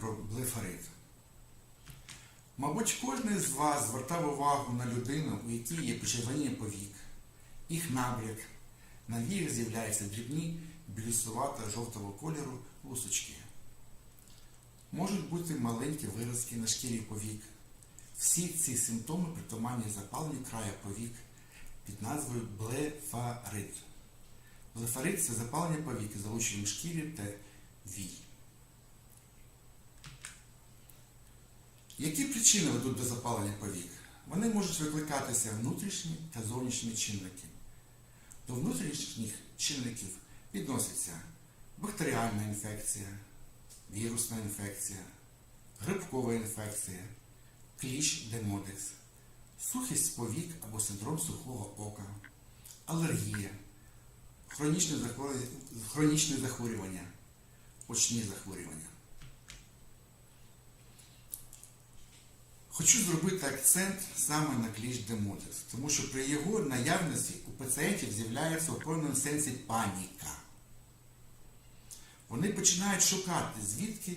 про блефарит. Мабуть, кожен з вас звертав увагу на людину, у якій є почервоніння повік, їх набряк, на віях з'являються дрібні білюсувато жовтого кольору лусочки. Можуть бути маленькі виразки на шкірі повік. Всі ці симптоми притаманні запаленню края повік під назвою блефарит. Блефарит це запалення повік із залученням шкіри та вій. Які причини ведуть до запалення повік? Вони можуть викликатися внутрішні та зовнішні чинники. До внутрішніх чинників відносяться бактеріальна інфекція, вірусна інфекція, грибкова інфекція, кліщ демодекс, сухість повік або синдром сухого ока, алергія, хронічне захворювання, очні захворювання. Хочу зробити акцент саме на кліщ демодекс, тому що при його наявності у пацієнтів з'являється у певному сенсі паніка. Вони починають шукати, звідки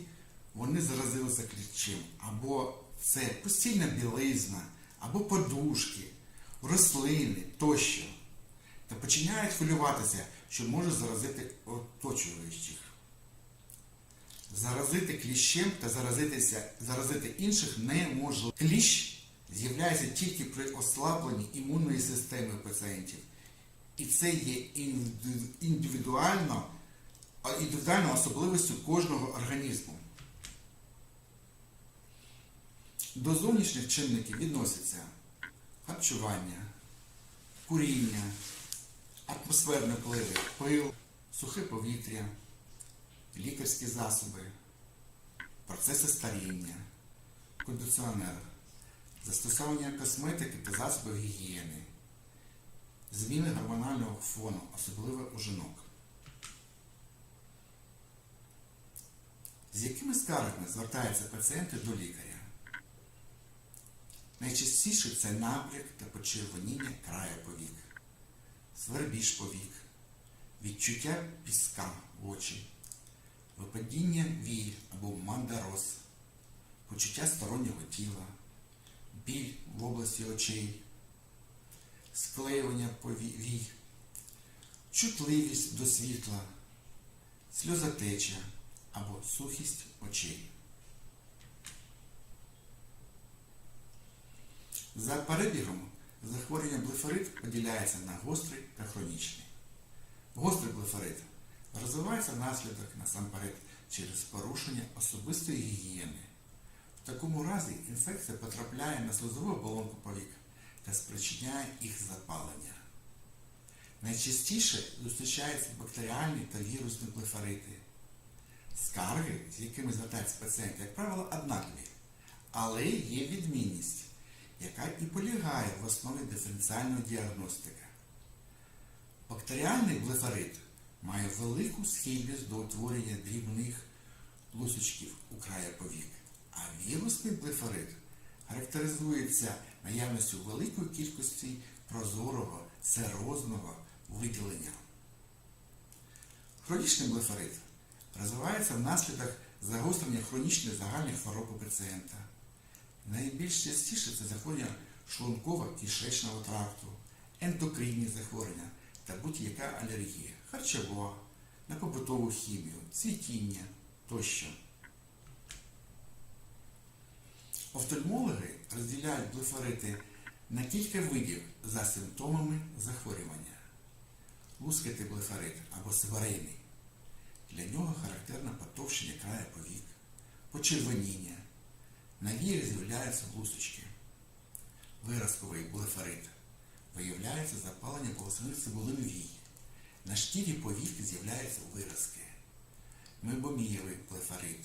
вони заразилися кліщем. Або це постільна білизна, або подушки, рослини тощо. Та починають хвилюватися, що може заразити оточуючих. Заразити кліщем та заразитися, заразити інших неможливо. Кліщ з'являється тільки при ослабленні імунної системи пацієнтів. І це є інди- індивідуально, індивідуальною особливістю кожного організму. До зовнішніх чинників відносяться харчування, куріння, атмосферні впливи, пил, сухе повітря, лікарські засоби, процеси старіння, кондиціонер, застосовування косметики та засобів гігієни, зміни гормонального фону, особливо у жінок. З якими скаргами звертаються пацієнти до лікаря? Найчастіше це набряк та почервоніння краю повік, свербіж повік, відчуття піска в очі, випадіння вій або мандороз, почуття стороннього тіла, біль в області очей, склеювання пові- вій, чутливість до світла, сльозотеча або сухість очей. За перебігом захворювання блефарит поділяється на гострий та хронічний. Гострий блефарит розвивається внаслідок насамперед через порушення особистої гігієни. В такому разі інфекція потрапляє на слизову оболонку повік та спричиняє їх запалення. Найчастіше зустрічаються бактеріальні та вірусні блефарити. Скарги, з якими звертаються пацієнти, як правило, однакові, але є відмінність, яка і полягає в основі диференціальної діагностики. Бактеріальний блефарит має велику схильність до утворення дрібних лусочків у краї повік, а вірусний блефарит характеризується наявністю великої кількості прозорого серозного виділення. Хронічний блефарит розвивається внаслідок загострення хронічних загальних хвороб у пацієнта. Найбільш частіше це захворювання шлунково-кишечного тракту, ендокринні захворювання та будь-яка алергія, харчова, на побутову хімію, цвітіння тощо. Офтальмологи розділяють блефарити на кілька видів за симптомами захворювання. Лускатий блефарит або севарейний. Для нього характерне потовщення краю повік, почервоніння, на віях з'являються лусочки. Виразковий блефарит. Виявляється запалення волосяних цибулин вій. На шкірі повік з'являються виразки. Мебомієвий блефарит.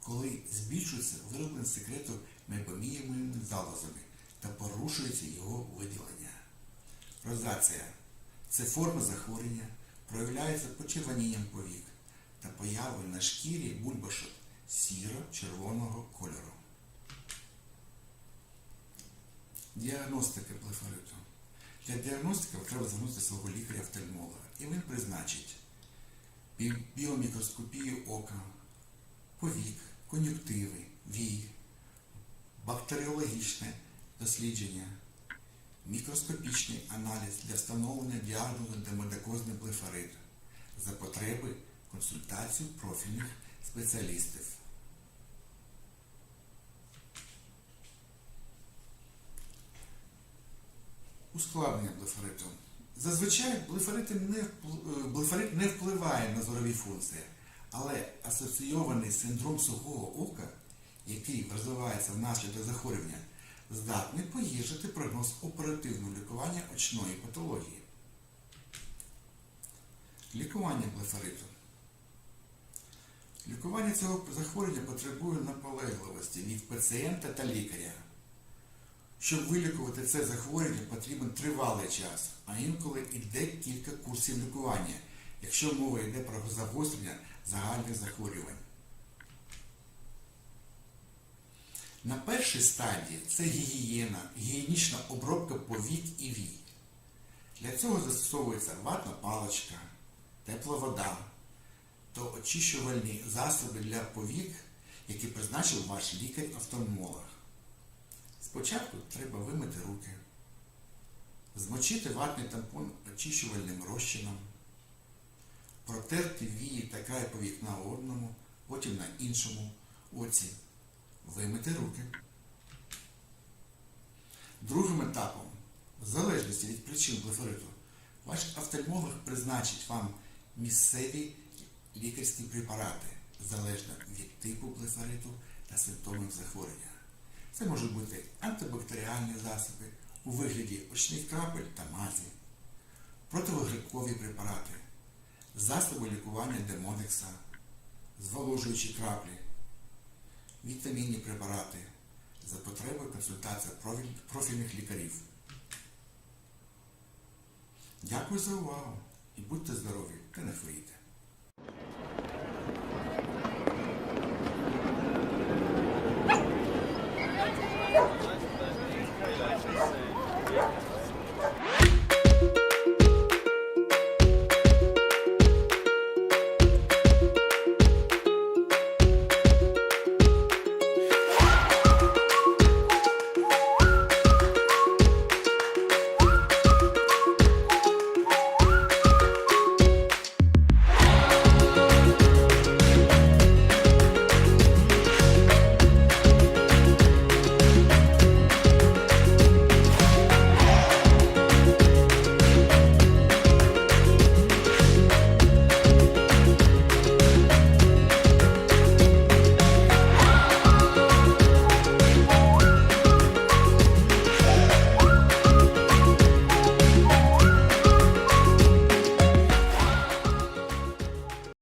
Коли збільшується вироблення секрету мебомієвими залозами та порушується його виділення. Розація це форма захворювання, проявляється почервонінням повік та появою на шкірі бульбашок сіро-червоного кольору. Діагностика блефариту. Для діагностики треба звернутися свого лікаря-офтальмолога, і він призначить біомікроскопію ока, повік, кон'юктиви, вій, бактеріологічне дослідження, мікроскопічний аналіз для встановлення діагнозу демодекозний блефарит за потреби консультацію профільних спеціалістів. Ускладнення блефариту. Зазвичай е, блефарит не впливає на зорові функції, але асоційований синдром сухого ока, який розвивається внаслідок захворювання, здатний погіршити прогноз оперативного лікування очної патології. Лікування блефариту. Лікування цього захворювання потребує наполегливості від пацієнта та лікаря. Щоб вилікувати це захворювання, потрібен тривалий час, а інколи йде кілька курсів лікування, якщо мова йде про загострення загальних захворювань. На першій стадії це гігієна, гігієнічна обробка повік і вій. Для цього застосовується ватна паличка, тепла вода та очищувальні засоби для повік, які призначив ваш лікар-офтальмолог. Спочатку треба вимити руки, змочити ватний тампон очищувальним розчином, протерти вії та край повік на одному, потім на іншому оці, вимити руки. Другим етапом, в залежності від причин блефориту, ваш офтальмолог призначить вам місцеві лікарські препарати залежно від типу блефориту та симптомів захворювання. Це можуть бути антибактеріальні засоби у вигляді очних крапель та мазі, противогрибкові препарати, засоби лікування демодекса, зволожуючі краплі, вітамінні препарати за потребою консультація профільних лікарів. Дякую за увагу і будьте здорові та не хворійте.